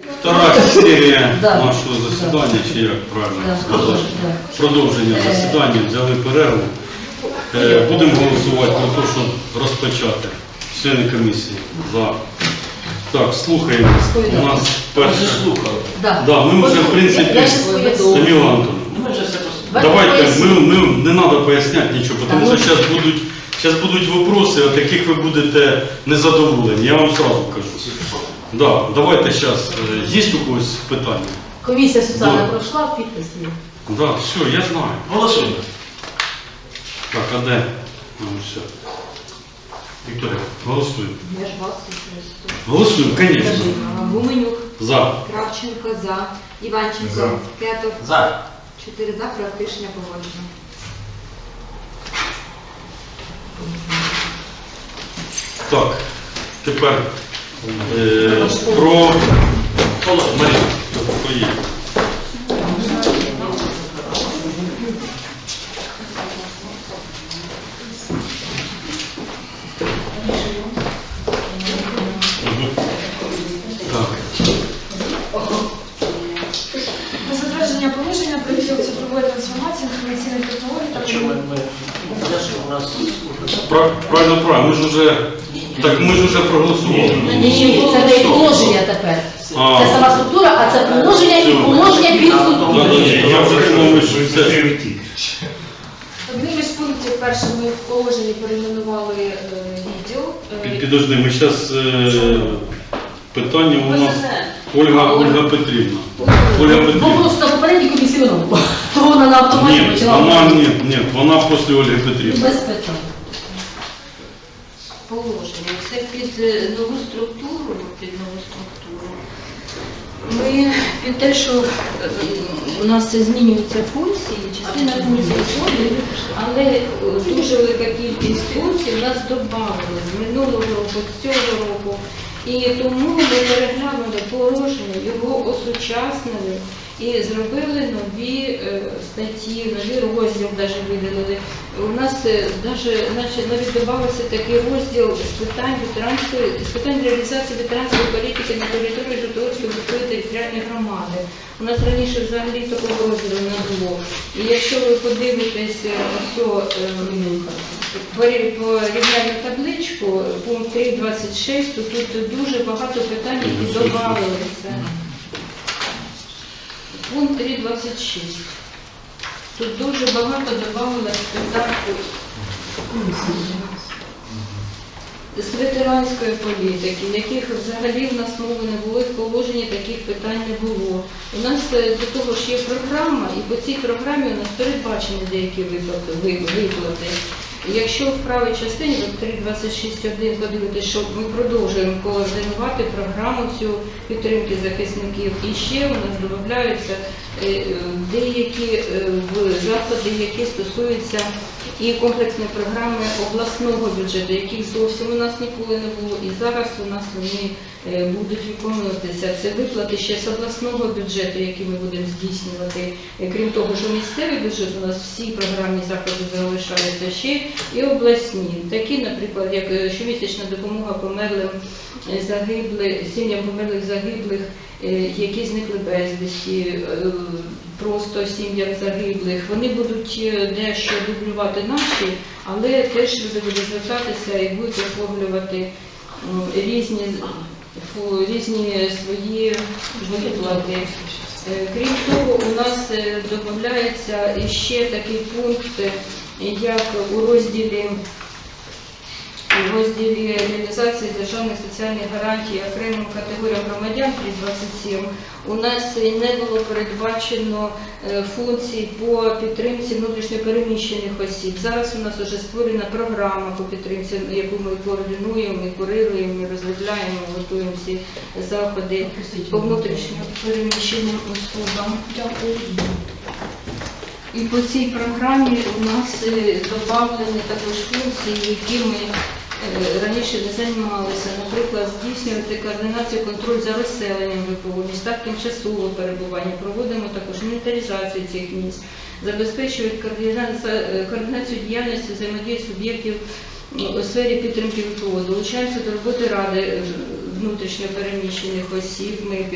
Втора серія Да. нашого засідання, чи як правильно Да, сказати, да. продовження Е. засідання, взяли перерву. Е, Будемо голосувати про те, щоб розпочати. Члени комісії за. Так, слухаємо. У нас перше. Да. Да, ми вже, в принципі, Я щас Антоновна. Ми вже все просто. Давайте Давайте, поясню. ми, ми, не треба поясняти нічого, тому що зараз будуть, зараз будуть вопроси, от яких ви будете незадоволені, я вам сразу кажу. Да, давайте зараз, є у когось питання? Комісія соціальна Да. пройшла, підпис є. Да, все, я знаю. Голосуємо. Так, а де? А, все. Вікторія, голосуємо. Я ж вас слухаю. Голосуємо, звісно. Гуменюк, За. Кравченко, за. Іванченко, За. Кетов. За. Чотири за, проект рішення погоджено. Так, тепер е, про. Так. Про затвердження положення про відділ цифрової трансформації інформаційних технологій та Правильно, правильно, ми ж уже, так ми ж уже проголосували. Ні, ні, ні, це не положення тепер. А. Це сама структура, а це положення і положення під структурою. ні, я вже думав, що це. Одним із пунктів перше ми в положенні перейменували е, відділ. Е, Під- Підожди, ми зараз питання у нас Ольга, Ольга Петрівна. Ольга Бо Петрівна. просто на попередній комісії воно було. То вона на автоматі Ні, почала. вона, ні, ні, вона після Ольги Петрівни. Без питань. Положення. Це під е, нову структуру, під нову структуру. Ми під те, що е, у нас змінюються функції, частина функцій входить, але е, дуже велика кількість функцій у нас додавали з минулого року, з цього року. І тому ми переглянули положення, його осучаснили і зробили нові е, статті, нові розділ навіть виділили. У нас е, значить, навіть додавався такий розділ з питань ветеранської, з питань реалізації ветеранської політики на території Житомирської міської територіальної громади. У нас раніше взагалі такого розділу не було. І якщо ви подивитесь е, ем, порі- порівняльну табличку, пункт 3.26, то тут дуже багато питань, які додавалися. Пункт 3.26. Тут дуже багато додавалося питань з ветеранської політики, яких взагалі в нас мови не було, в положенні таких питань не було. У нас е, до того ж є програма, і по цій програмі у нас передбачені деякі виплати. Якщо в правій частині, ви 3.26.1 подивитися, що ми продовжуємо координувати програму цю підтримки захисників. І ще у нас додаються е, е, деякі е, заходи, які стосуються і комплексної програми обласного бюджету, яких зовсім у нас ніколи не було, і зараз у нас вони е, будуть виконуватися. Це виплати ще з обласного бюджету, які ми будемо здійснювати. Е, Крім того, що місцевий бюджет у нас всі програмні заходи залишаються ще і обласні. Такі, наприклад, як е, щомісячна допомога померлим загиблих, сім'ям померлих загиблих, які зникли безвісті, е, просто сім'ям загиблих. Вони будуть е, дещо дублювати наші, але теж люди будуть звертатися і будуть оформлювати різні, різні свої виплати. Е, Крім того, у нас е, додається іще такий пункт, е, як у розділі розділі реалізації державних соціальних гарантій окремим категоріям громадян 327 у нас не було передбачено е, функцій по підтримці внутрішньопереміщених осіб. Зараз у нас вже створена програма по підтримці, яку ми координуємо, і курируємо, і розробляємо, готуємо всі заходи по внутрішньопереміщеним особам. І по цій програмі у нас е, додавлені також функції, які ми раніше не займалися. Наприклад, здійснювати координацію контроль за розселенням ВПО, містах тимчасового перебування. Проводимо також інвентаризацію цих місць, забезпечують е, координацію діяльності взаємодії суб'єктів у сфері підтримки ВПО, долучаємося до роботи ради е, внутрішньо переміщених осіб. Ми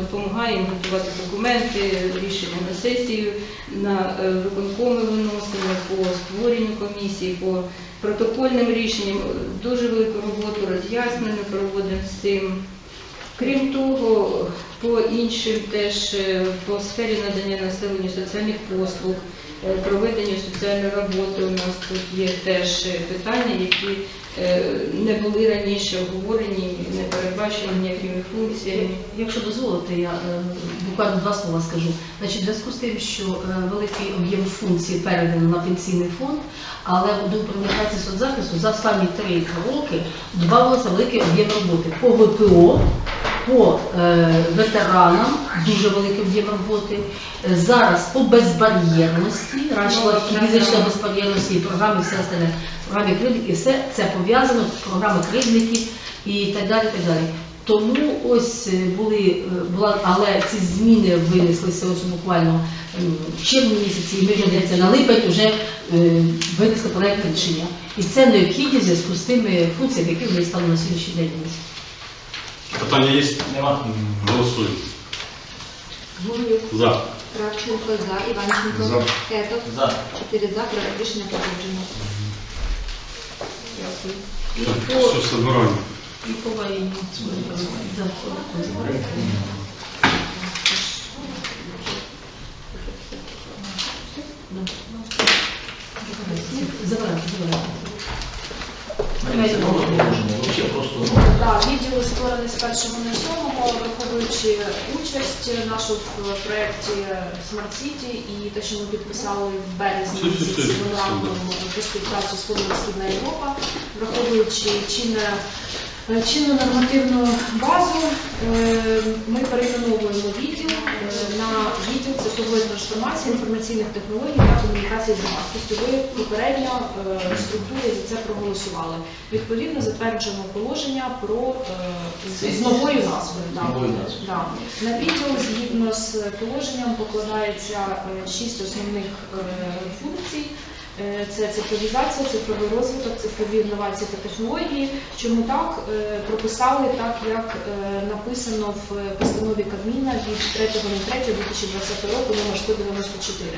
допомагаємо готувати документи, рішення на сесію, на е, виконкоми виносимо по створенню комісії, по протокольним рішенням. Дуже велику роботу роз'яснення проводимо з цим. Крім того, по іншим теж е, по сфері надання населенню соціальних послуг, е, проведенню соціальної роботи у нас тут є теж е, питання, які не були раніше обговорені, не передбачені ніякими функціями. Якщо дозволите, я буквально два слова скажу. Значить, зв'язку з тим, що великий об'єм функцій передано на пенсійний фонд, але до управління соцзахисту за останні три роки додавалося великий об'єм роботи по ВПО, по е, ветеранам, дуже великий об'єм роботи. Е, Зараз по безбар'єрності, раніше була фізична безбар'єрності, і програми, все остальне, програмі кривдників, все це пов'язано, програми кривдників і так далі. так далі. Тому ось е, були, була, але ці зміни винеслися ось буквально в червні місяці, і ми вже на липень, вже е, винесли проект рішення. І це необхідні в зв'язку з тими функціями, які вони стали на сьогоднішній день. Питання є? Нема. Голосуємо. За. Кравченко за, Іванченко, За. Кетов, За. чотири за, проект рішення погоджено. Дякую. І по Все, собираємо. І по воєнному. Да, забирайте. Забирайте, Так, відділ створений з 1.07, враховуючи участь нашу в проєкті Smart City і те, що ми підписали в березні місяці меморандум про співпрацю з Фондом Східна Європа, враховуючи чинне чинну нормативну базу, е, ми перейменовуємо відділ е, на відділ цифрової трансформації інформаційних технологій та комунікації з громадськістю. Ви попередньо е, в структурі за це проголосували. Відповідно, затверджуємо положення про е, з, новою назвою. Да. На відділ згідно з положенням покладається е, шість основних е, функцій. Е, Це цифровізація, цифровий розвиток, цифрові інновації та технології. Чому так Е, прописали так, як е, написано в постанові Кабміна від 3.03.2020 року номер 194.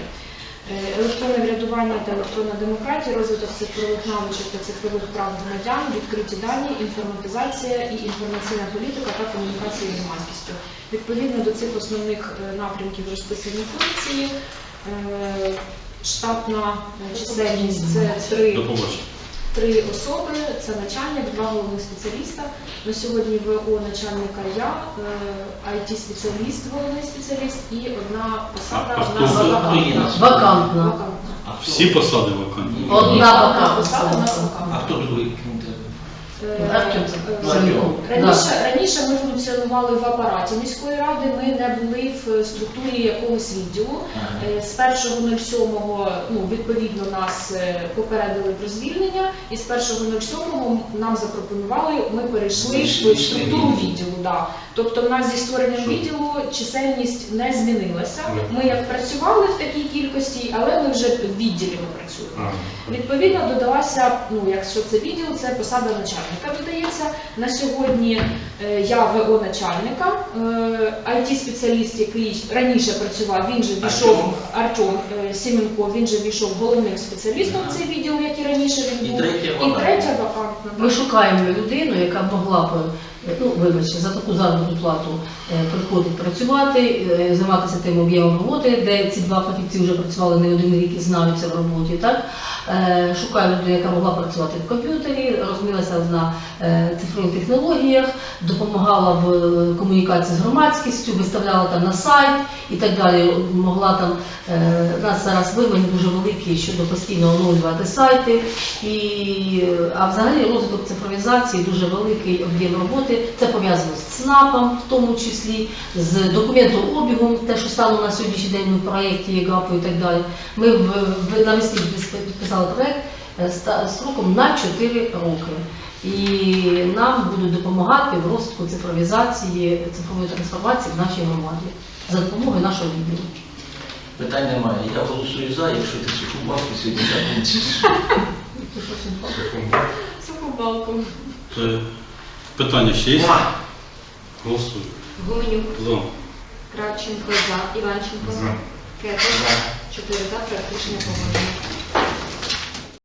Е, Електронне врядування та електронна демократія, розвиток цифрових навичок та цифрових прав громадян, відкриті дані, інформатизація і інформаційна політика та комунікація з громадськістю. Відповідно до цих основних напрямків розписані функції. Е, Штатна е, чисельність це три три особи, це начальник, два головних спеціаліста. На сьогодні ВО начальника я, IT-спеціаліст, головний спеціаліст і одна посада, А- а хто- вакантна. на Вакантна. Вакантна. А? Всі посади вакантні. Одна Одна вакантна. посада, одна А вакантна. хто другий? Е, Артем е, Артем. Раніше, раніше ми функціонували в апараті міської ради, ми не були в структурі якогось відділу. Е, З 1.07 ну, відповідно нас е, попередили про звільнення, і з 1.07 нам запропонували, ми перейшли в структуру відділу. Да. Тобто в нас зі створенням відділу чисельність не змінилася. Ми як працювали в такій кількості, але ми вже в відділі ми працюємо. Відповідно, додалася, ну якщо це відділ, це посада начальника додається. На сьогодні е, я ВО начальника, е, IT-спеціаліст, який раніше працював, він же війшов Артем е, Сіменко, він же війшов головним спеціалістом в цей відділ, як і раніше він був. І третя вакантна. Ми шукаємо людину, яка могла б, е, ну, вибачте, за таку заробітну плату е, приходити працювати, е, займатися тим об'ємом роботи, де ці два фахівці вже працювали не один рік і знаються в роботі. Так? Е, Шукаю людину, яка могла працювати в комп'ютері, розумілася на цифрових технологіях, допомагала в комунікації з громадськістю, виставляла там на сайт і так далі. Могла там нас зараз вимоги дуже великі щодо постійно оновлювати сайти. І, а взагалі розвиток цифровізації дуже великий об'єм роботи. Це пов'язано з ЦНАПом, в тому числі, з документообігом, те, що стало на сьогоднішній день в проєкті ЄГАПу і так далі. Ми в, в навесні підписали проєкт е, строком на 4 роки. І нам будуть допомагати в розвитку цифровізації, цифрової трансформації в нашій громаді за допомогою нашого відділу. Питань немає. Я голосую за, якщо ти суху сьогодні закінчиш. Суху балку. Питання ще є? Нема. Голосуємо. Гуменюк, За. Кравченко за, Іванченко, За. Кетов, чотири за, проект рішення погоджено.